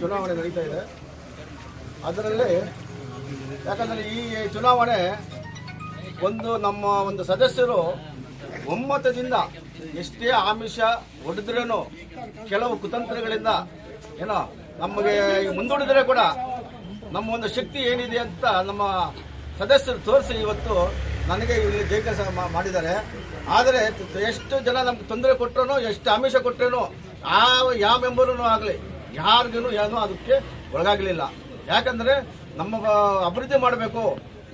ಚುನಾವಣೆ ನಡೀತಾ ಇದೆ. ಅದರಲ್ಲಿ ಯಾಕಂದರೆ ಈ ಚುನಾವಣೆ ಒಂದು ನಮ್ಮ ಒಂದು ಸದಸ್ಯರು ಒಮ್ಮತದಿಂದ ಎಷ್ಟೇ ಆಮಿಷ ಹೊಡೆದ್ರೇನು ಕೆಲವು ಕುತಂತ್ರಗಳಿಂದ ಏನೋ ನಮಗೆ ಮುಂದೂಡಿದ್ರೆ ಕೂಡ ನಮ್ಮ ಒಂದು ಶಕ್ತಿ ಏನಿದೆ ಅಂತ ನಮ್ಮ ಸದಸ್ಯರು ತೋರಿಸಿ ಇವತ್ತು ನನಗೆ ಇಲ್ಲಿ ಜಯಕಸ ಮಾಡಿದ್ದಾರೆ. ಆದರೆ ಎಷ್ಟು ಜನ ನಮ್ಗೆ ತೊಂದರೆ ಕೊಟ್ಟರು ಎಷ್ಟು ಆಮಿಷ ಕೊಟ್ಟರೇನು ಆ ಯಾವ ಮೆಂಬರೂ ಆಗಲಿ ಯಾರಿಗೂ ಏನೂ ಅದಕ್ಕೆ ಒಳಗಾಗಲಿಲ್ಲ. ಯಾಕಂದರೆ ನಮ್ಮ ಅಭಿವೃದ್ಧಿ ಮಾಡಬೇಕು.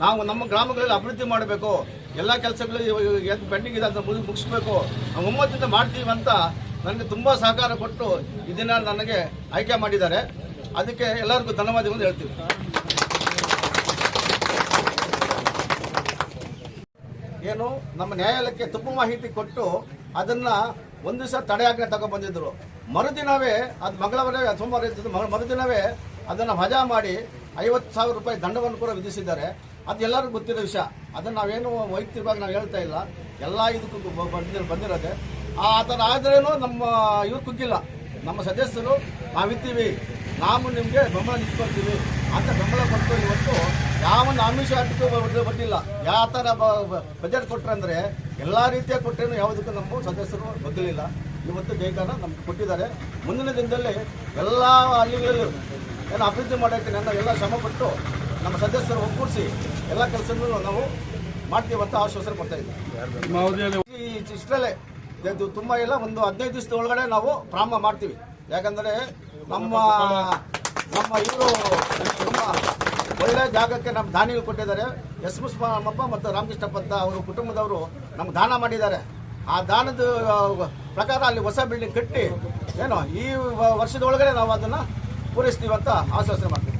ನಾವು ನಮ್ಮ ಗ್ರಾಮಗಳಲ್ಲಿ ಅಭಿವೃದ್ಧಿ ಮಾಡಬೇಕು. ಎಲ್ಲ ಕೆಲಸಗಳು ಏನು ಪೆಂಡಿಂಗ್ ಇದೆ ಅಂತ ಮುಗಿ- ಮುಗಿಸ್ಬೇಕು. ನಾವು ಒಮ್ಮತದಿಂದ ಮಾಡ್ತೀವಿ ಅಂತ ನನಗೆ ತುಂಬ ಸಹಕಾರ ಕೊಟ್ಟು ಇದನ್ನ ನನಗೆ ಆಯ್ಕೆ ಮಾಡಿದ್ದಾರೆ. ಅದಕ್ಕೆ ಎಲ್ಲರಿಗೂ ಧನ್ಯವಾದಗಳು ಹೇಳ್ತೀವಿ. ಏನು, ನಮ್ಮ ನ್ಯಾಯಾಲಯಕ್ಕೆ ತಪ್ಪು ಮಾಹಿತಿ ಕೊಟ್ಟು ಅದನ್ನ ಒಂದು ದಿವಸ ತಡೆಯಾಜ್ಞೆ ತಗೊಂಡ್ಬಂದಿದ್ರು ಮರುದಿನವೇ, ಅದು ಮಂಗಳವಾರ, ಸೋಮವಾರ ಮರುದಿನವೇ ಅದನ್ನು ವಜಾ ಮಾಡಿ ಐವತ್ತು ಸಾವಿರ ರೂಪಾಯಿ ದಂಡವನ್ನು ಕೂಡ ವಿಧಿಸಿದ್ದಾರೆ. ಅದು ಎಲ್ಲರಿಗೂ ಗೊತ್ತಿರೋ ವಿಷಯ. ಅದನ್ನು ನಾವೇನು ವೈಯಕ್ತಿಕವಾಗಿ ನಾವು ಹೇಳ್ತಾ ಇಲ್ಲ. ಎಲ್ಲ ಇದಕ್ಕೂ ಬಂದಿರೋ ಬಂದಿರೋದೆ. ಆ ಥರ ಆದ್ರೇನು ನಮ್ಮ ಇವ್ರು ಕುಗ್ಗಿಲ್ಲ. ನಮ್ಮ ಸದಸ್ಯರು ನಾವಿದ್ದೀವಿ ನಾವು ನಿಮಗೆ ಬೆಂಬಲ ನಿಂತ್ಕೊಳ್ತೀವಿ. ಅಂತ ಬೆಂಬಲ ಕೊಟ್ಟು ಇವತ್ತು ಯಾವೊಂದು ಆಮಿಷ ಆಟಕ್ಕೂ ಬಂದಿಲ್ಲ ಯಾವ ಥರ ಬಜೆಟ್ ಕೊಟ್ಟರೆ ಅಂದರೆ ಎಲ್ಲ ರೀತಿಯ ಕೊಟ್ಟರೇನು ಯಾವುದಕ್ಕೂ ನಮ್ಮ ಸದಸ್ಯರು ಬಗ್ಗಲಿಲ್ಲ ಇವತ್ತು ಜೈಕಾರ ನಮ್ಗೆ ಕೊಟ್ಟಿದ್ದಾರೆ. ಮುಂದಿನ ದಿನದಲ್ಲಿ ಎಲ್ಲ ಹಳ್ಳಿಗಳಲ್ಲೂ ಏನು ಅಭಿವೃದ್ಧಿ ಮಾಡೋಕ್ಕೆ ನನ್ನ ಎಲ್ಲ ಶ್ರಮಪಟ್ಟು ನಮ್ಮ ಸದಸ್ಯರು ಒಗ್ಗೂಡಿಸಿ ಎಲ್ಲ ಕೆಲಸಗಳು ನಾವು ಮಾಡ್ತೀವಿ ಅಂತ ಆಶ್ವಾಸನೆ ಕೊಡ್ತಾ ಇದ್ದೀವಿ. ಈ ಇಷ್ಟರಲ್ಲೇ ಇದು ತುಂಬ ಇಲ್ಲ, ಒಂದು ಹದಿನೈದು ದಿವಸದ ಒಳಗಡೆ ನಾವು ಪ್ರಾರಂಭ ಮಾಡ್ತೀವಿ. ಯಾಕಂದರೆ ನಮ್ಮ ನಮ್ಮ ಇವರು ತುಂಬ ಒಳ್ಳೆಯ ಜಾಗಕ್ಕೆ ನಮ್ಮ ದಾನಿಗಳು ಕೊಟ್ಟಿದ್ದಾರೆ. ಎಸ್ ನಮ್ಮಪ್ಪ ಮತ್ತು ರಾಮಕೃಷ್ಣಪ್ಪ ಅಂತ ಅವರು ಕುಟುಂಬದವರು ನಮ್ಗೆ ದಾನ ಮಾಡಿದ್ದಾರೆ. ಆ ದಾನದ ಪ್ರಕಾರ ಅಲ್ಲಿ ಹೊಸ ಬಿಲ್ಡಿಂಗ್ ಕಟ್ಟಿ, ಏನು ಈ ವರ್ಷದ ಒಳಗಡೆ ನಾವು ಅದನ್ನು ಪೂರೈಸ್ತೀವಿ ಅಂತ ಆಶ್ವಾಸನೆ ಮಾಡ್ತೀವಿ.